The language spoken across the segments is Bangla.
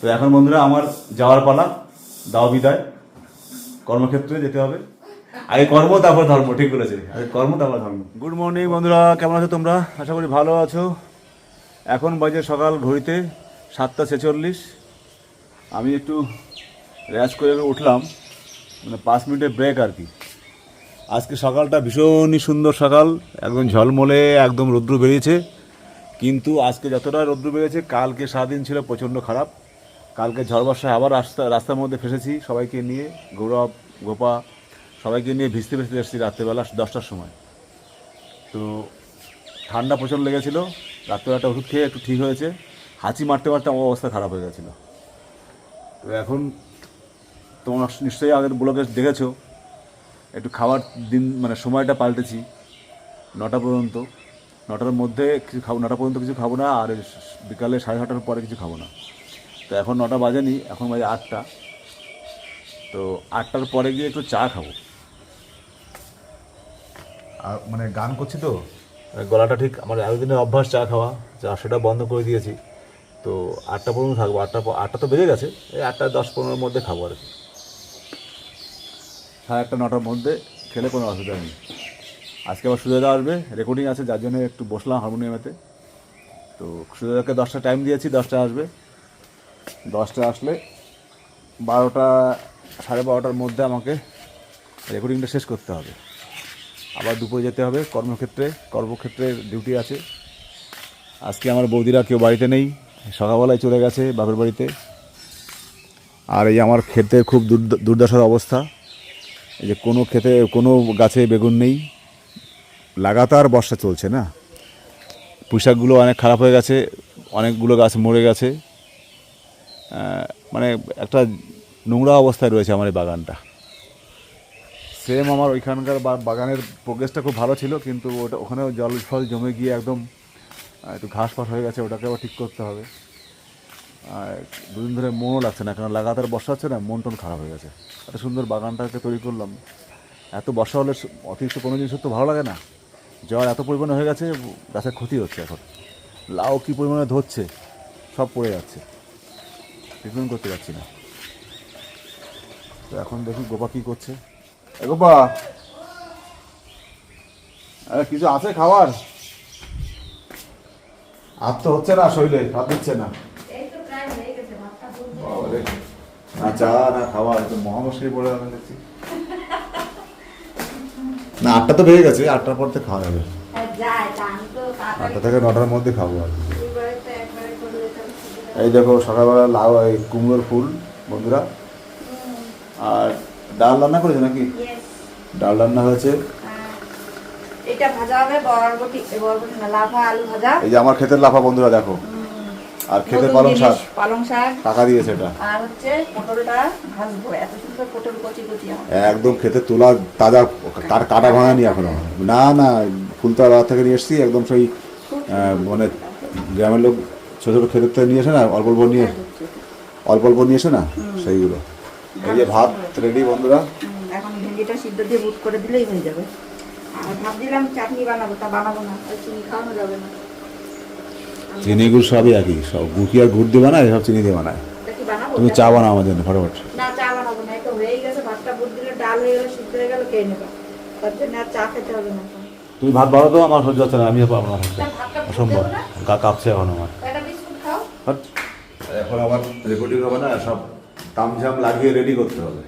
তো এখন বন্ধুরা আমার যাওয়ার পালা, দাও বিদায়। কর্মক্ষেত্রে যেতে হবে। আগে কর্ম, তারপর ধর্ম, ঠিক বলেছে। আগে কর্ম, তারপর ধর্ম। গুড মর্নিং বন্ধুরা, কেমন আছো তোমরা? আশা করি ভালো আছো। এখন বাজে সকাল ঘড়িতে সাতটা ছেচল্লিশ। আমি একটু র্যাশ করে উঠলাম মানে পাঁচ মিনিটের ব্রেক আর কি। আজকে সকালটা ভীষণই সুন্দর সকাল, একদম ঝলমলে, একদম রৌদ্র বেরিয়েছে। কিন্তু আজকে যতটা রৌদ্র বেরিয়েছে, কালকে সারাদিন ছিল প্রচণ্ড খারাপ। কালকে ঝড় বর্ষায় আবার রাস্তা, রাস্তার মধ্যে ফেসেছি সবাইকে নিয়ে, গৌরব, গোপা, সবাইকে নিয়ে ভিজতে ভিজতে এসেছি রাত্রেবেলা দশটার সময়। তো ঠান্ডা প্রচণ্ড লেগেছিলো, রাত্রেবেলাটা ওষুধ খেয়ে একটু ঠিক হয়েছে, হাঁচি মারতে মারতে আমার অবস্থা খারাপ হয়ে গেছিল। তো এখন তোমরা নিশ্চয়ই আগের ব্লগে দেখেছ, একটু খাওয়ার দিন মানে সময়টা পাল্টেছি, নটা পর্যন্ত। নটার মধ্যে কিছু খাব, নটা পর্যন্ত কিছু খাব না, আর বিকালে সাড়ে ছটার পরে কিছু খাব না। তো এখন নটা বাজেনি এখন বাজে আটটা। তো আটটার পরে গিয়ে একটু চা খাব। আর মানে গান করছি তো গলাটা ঠিক আমার এতদিনের অভ্যাস চা খাওয়া চা সেটা বন্ধ করে দিয়েছি। তো আটটা পর্যন্ত থাকব আটটা আটটা তো বেজে গেছে এই আটটা দশ পনেরোর মধ্যে খাব আর কি। সাড়ে আটটা নটার মধ্যে খেলে কোনো অসুবিধা নেই। আজকে আবার সুজাদা আসবে রেকর্ডিং আছে যার জন্য একটু বসলাম হারমোনিয়ামেতে তো। সুজাদাকে দশটা টাইম দিয়েছি দশটা আসবে। দশটা আসলে বারোটা, সাড়ে বারোটার মধ্যে আমাকে রেকর্ডিংটা শেষ করতে হবে। আবার দুপুরে যেতে হবে, কর্মক্ষেত্রে কর্মক্ষেত্রে ডিউটি আছে। আজকে আমার বৌদিরা কেউ বাড়িতে নেই, সকালবেলায় চলে গেছে বাপের বাড়িতে। আর এই আমার ক্ষেতের খুব দুর্দ- দুর্দশার অবস্থা। এই যে কোনো ক্ষেতে, কোনো গাছে বেগুন নেই। লাগাতার বর্ষা চলছে না। পুঁইশাকগুলো অনেক খারাপ হয়ে গেছে, অনেকগুলো গাছ মরে গেছে। মানে একটা নোংরা অবস্থায় রয়েছে আমার এই বাগানটা। সেম আমার ওইখানকার বাগানের প্রোগ্রেসটা খুব ভালো ছিল, কিন্তু ওটা ওখানেও জল ফল জমে গিয়ে একদম একটু ঘাস ফাস হয়ে গেছে, ওটাকে আবার ঠিক করতে হবে। আর দুদিন ধরে মনও লাগছে না কারণ লাগাতার বর্ষা হচ্ছে না, মন টন খারাপ হয়ে গেছে। এত সুন্দর বাগানটাকে তৈরি করলাম। এত বর্ষা হলে অতিরিক্ত কোনো জিনিস তো ভালো লাগে না। জল এত পরিমাণে হয়ে গেছে, গাছের ক্ষতি হচ্ছে এখন। লাউ কী পরিমাণে ধরছে, সব পড়ে যাচ্ছে। ট্রিটমেন্ট করতে পারছি না তো এখন দেখি গোপা কী করছে। গোপা! কিছু আছে খাবার আর তো হচ্ছে না শরীরে হাত দিচ্ছে না। না চা না তো মহামুশকিল পড়ে আমি দেখছি। না আটটা তো বেজে গেছে আটটার পর থেকে খাওয়া যাবে। আটটা থেকে নটার মধ্যে খাব আর কি। এই দেখো সকালবেলা লাউ এই কুমড়োর ফুল বন্ধুরা। আর ডাল রান্না করেছে নাকি? ডাল রান্না হয়েছে। এটা ভাজা হবে বরবটি বরবটি না লাফা আলু ভাজা। এই যে আমার ক্ষেতের লাফা বন্ধুরা দেখো। আর ক্ষেতের পালং শাক। পালং শাক। টাকা দিয়েছে এটা। আর হচ্ছে পটলটা ভাজবো এত সুন্দর পটল কচি কচি একদম খেতে তোলা তাজা তার কাটা ভাঙানি এখনও। না না ফুলতলা থেকে নিয়ে এসছি একদম সেই মানে গ্রামের লোক ছোটো ছোটো খেতের থেকে নিয়ে এসে না অল্প অল্প নিয়ে অল্প অল্প নিয়ে এসে না সেইগুলো। এই যে ভাত রেডি বন্ধুরা। এখন ভেন্ডিটা সিদ্ধ দিয়ে বুট করে দিলেই হয়ে যাবে। আর ভাবছিলাম চাটনি বানাবো তা বানাবো না চিনি খাওয়ানো যাবে না। চিনি গুড় সবই একই সব গুড় কি আর গুড় দিয়ে বানায় সব চিনি দিয়ে বানায়? তুমি চা বানাও আমার জন্য ফটাফট। না চা বানাবো না এটা হয়েই গেছে ভাতটা বুট দিলে ডাল হয়ে গেলে সিদ্ধ হয়ে গেলে খেয়ে নেবা। তার জন্য আর চা খেতে হবে না তুমি ভাত বানাও তো আমার সহ্য হচ্ছে না আমি পাবো না তা অসম্ভব। গা কাঁপছে এখন আমার। হাট। এখন আবার রেকর্ডিং হবে না সব তামঝাম লাগিয়ে রেডি করতে হবে।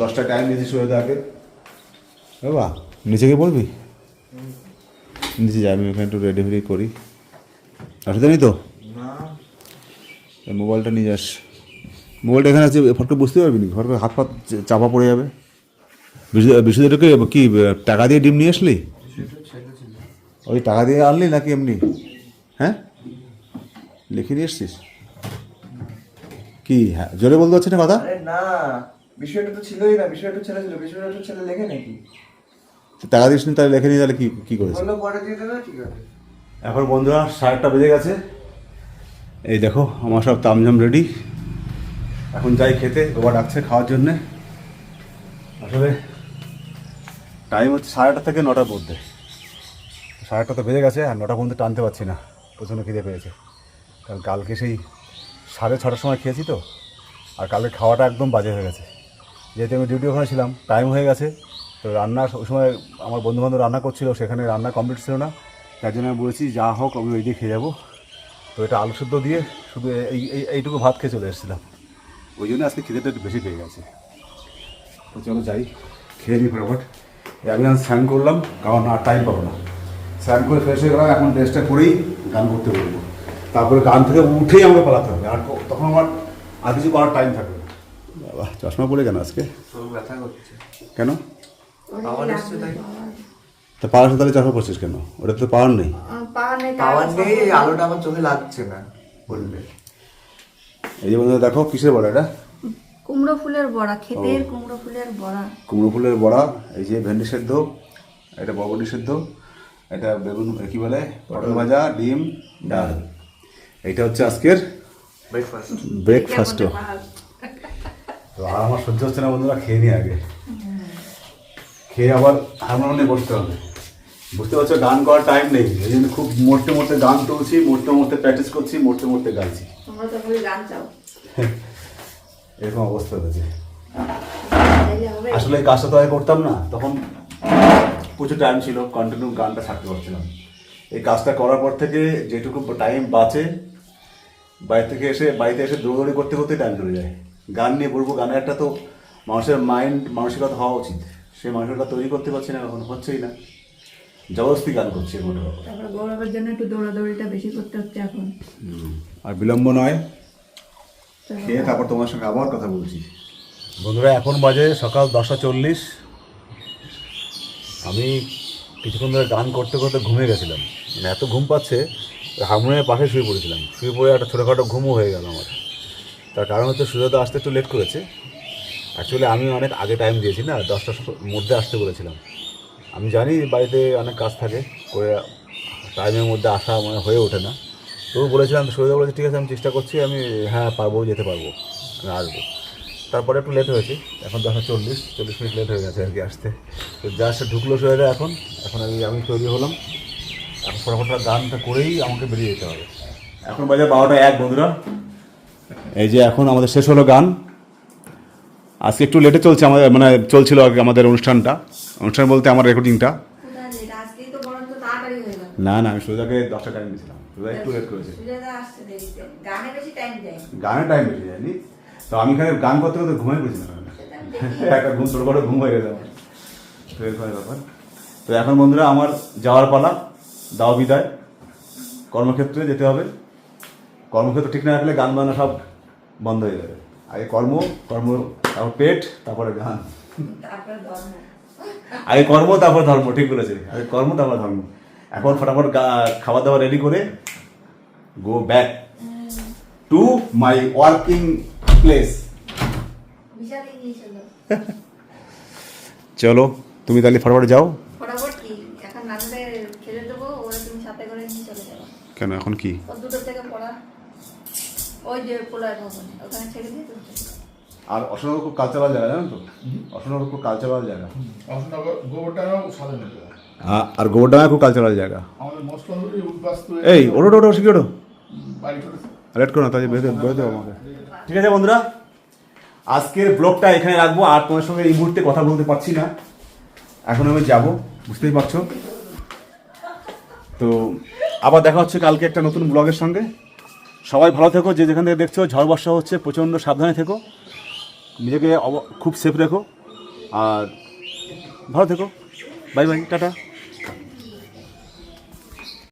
দশটা টাইম দিয়েছি সোহেদাকে বাবা নিচে গিয়ে পড়বি নিচে যাই আমি ওখানে একটু রেডি ফেডি করি। অসুবিধা নেই তো? মোবাইলটা নিয়ে যাস। মোবাইলটা এখানে আছে ফটকে বুঝতে পারবি না ফটকে হাত পাত চাপা পড়ে যাবে। বিশুদেরকে কি টাকা দিয়ে ডিম নিয়ে আসলি? ওই টাকা দিয়ে আনলি নাকি এমনি? হ্যাঁ? লিখে নিয়ে এসছিস? কি হ্যাঁ জোরে বলতে পারছি না কথা? আরে না বিষয়টা তো ছিলই না বিষয়টা ছেলে ছিল বিষয়টা তো ছেলে লেখে নাকি? টাকা দিস নি তাহলে লেখে নিয়ে তাহলে কি কি করেছে বলল পরে দিয়ে দেবে ঠিক আছে এখন বন্ধুরা সাড়েটা বেজে গেছে। এই দেখো আমার সব তামঝাম রেডি এখন যাই খেতে গোবা ডাকছে খাওয়ার জন্যে। আসলে টাইম হচ্ছে সাড়ে আটটা থেকে নটার মধ্যে। সাড়ে আটটা তো বেজে গেছে আর নটা পর্যন্ত টানতে পারছি না। প্রচণ্ড খিদে পেয়েছে। কারণ কালকে সেই সাড়ে ছটার সময় খেয়েছি তো, আর কালকে খাওয়াটা একদম বাজে হয়ে গেছে। যেহেতু আমি ডিউটি ওখানে ছিলাম টাইম হয়ে গেছে, তো রান্না ওই সময় আমার বন্ধুবান্ধব রান্না করছিল, সেখানে রান্না কমপ্লিট ছিল না, তার জন্য আমি বলেছি, যা হোক, আমি ওই দিয়ে খেয়ে যাব। তো এটা আলু সেদ্ধ দিয়ে শুধু এই, এই- এইটুকু ভাত খেয়ে চলে এসেছিলাম। ওই জন্য আজকে খিদেটা একটু বেশি পেয়ে গেছে। তো চলো যাই, খেয়ে নিই ফটাফট। আমি আজ স্নান করলাম, কারণ আর টাইম পাবো না। স্নান করে ফ্রেশ হয়ে গেলাম, এখন ড্রেসটা করেই গান করতে বলব তারপরে গান থেকে উঠেই আমাকে পালাতে হবে। আর তখন আমার আর কিছু করার টাইম থাকবে বাবা চশমা পড়ে কেন আজকে? কেন? তা পাওয়ার তাহলে চশমা পড়ছিস কেন? ওটা তো পাওয়ার নেই। পাওয়ার নেই আলোটা আমার চোখে লাগছে না বললে। এই যে বন্ধুরা দেখো কিসের বড়া এটা? কুমড়ো ফুলের বড়া ক্ষেতের কুমড়ো ফুলের বড়া। কুমড়ো ফুলের বড়া এই যে ভেন্ডি সেদ্ধ এটা বগডি সেদ্ধ এটা বেগুন কি বলে? পটল ভাজা ডিম ডাল। এইটা হচ্ছে আজকের ব্রেকফাস্ট ব্রেকফাস্টও তো আর আমার সহ্য হচ্ছে না বন্ধুরা খেয়ে নিই আগে। খেয়ে আবার হারমোনিয়ামে বসতে হবে। বুঝতে পারছ গান করার টাইম নেই। এই জন্য খুব মরতে মরতে গান তুলছি মরতে মরতে প্র্যাকটিস করছি মরতে মরতে গাইছি। এরকম অবস্থা হয়েছে। আসলে এই কাজটা তো আগে করতাম না। তখন প্রচুর টাইম ছিল কন্টিনিউ গানটা ছাড়তে পারছিলাম। এই কাজটা করার পর থেকে যেটুকু টাইম বাঁচে বাড়ি থেকে এসে বাড়িতে এসে দৌড়দৌড়ি করতে করতে টাইম চলে যায়। গান নিয়ে বলব গানের একটা তো মানুষের মাইন্ড মানসিকতা হওয়া উচিত। সেই মানসিকতা তৈরি করতে পারছি না এখন হচ্ছেই না। জবরদস্তি গান করছি মধ্যে তারপরে গৌরবের জন্য একটু দৌড়াদৌড়িটা বেশি করতে হচ্ছে এখন। আর বিলম্ব নয়। খেয়ে তারপর তোমার সঙ্গে আবার কথা বলছি। বন্ধুরা এখন বাজে সকাল দশটা চল্লিশ। আমি কিছুক্ষণ ধরে গান করতে করতে ঘুমিয়ে গেছিলাম। মানে এত ঘুম পাচ্ছে হারমোনিয়ামের পাশে শুয়ে পড়েছিলাম। শুয়ে পড়ে একটা ছোটোখাটো ঘুমও হয়ে গেল আমার। তার কারণ হচ্ছে সূর্যোদয় আসতে একটু লেট করেছে। অ্যাকচুয়ালি আমি অনেক আগে টাইম দিয়েছি না, দশটার মধ্যে আসতে বলেছিলাম। আমি জানি বাড়িতে অনেক কাজ থাকে, করে টাইমের মধ্যে আসা মানে হয়ে ওঠে না। তবু বলেছিলাম সূর্যোদয় বলেছে, ঠিক আছে, আমি চেষ্টা করছি, আমি হ্যাঁ পারব, যেতে পারব, আমি আসব। তারপরে একটু লেট হয়েছে। এখন দশটা চল্লিশ চল্লিশ মিনিট লেট হয়ে গেছে আর কি আসতে। তো যা সে ঢুকলো সূর্যোদয় এখন। এখন আমি আমি তৈরি হলাম। এখন ফটাফট গানটা করেই আমাকে বেরিয়ে যেতে হবে। এখন বাজে বারোটা এক বন্ধুরা। এই যে এখন আমাদের শেষ হলো গান। আজকে একটু লেটে চলছে আমাদের মানে চলছিল আর কি আমাদের অনুষ্ঠানটা। অনুষ্ঠান বলতে আমার রেকর্ডিংটা না না আমি সোজাকে দশটা টাইম দিয়েছিলাম। সোজা একটু লেট করেছে। গানে টাইম বেশি যায়নি তো আমি এখানে গান করতে করতে ঘুমাই পড়েছিলাম একটা ঘুম ছোটো করে ঘুম হয়ে গেছে আমার। তো এরকম ব্যাপার। তো এখন বন্ধুরা আমার যাওয়ার পালা, দাও বিদায়। কর্মক্ষেত্রে যেতে হবে। কর্মক্ষেত্র ঠিক না রাখলে গান বান্না সব বন্ধ হয়ে যাবে। আগে কর্ম কর্ম, তারপর পেট, তারপরে গান। আগে কর্ম, তারপর ধর্ম, ঠিক বলেছে। আগে কর্ম, তারপর ধর্ম। এখন ফটাফট খাবার দাবার রেডি করে go back to my working place চলো তুমি তাহলে ফটাফট যাও। কেন এখন কি। আর অশোকনগর খুব কালচারাল জায়গা জানো তো? অশোকনগর খুব কালচারাল জায়গা। আর গোবরডাঙ্গা খুব কালচারাল জায়গা। এই ওটো ওটো ওটো শিখে ওটো লেট করো না তাই বেরোতে বেরোতে আমাকে। ঠিক আছে বন্ধুরা? আজকের ব্লগটা এখানে রাখব, আর তোমার সঙ্গে এই মুহূর্তে কথা বলতে পারছি না। এখন আমি যাব, বুঝতেই পারছ? তো আবার দেখা হচ্ছে কালকে একটা নতুন ব্লগের সঙ্গে। সবাই ভালো থেকো, যে যেখান থেকে দেখছ, ঝড় বর্ষা হচ্ছে, প্রচণ্ড সাবধানে থেকো। নিজেকে খুব সেফ রেখো। আর ভালো থেকো। Bye bye tata.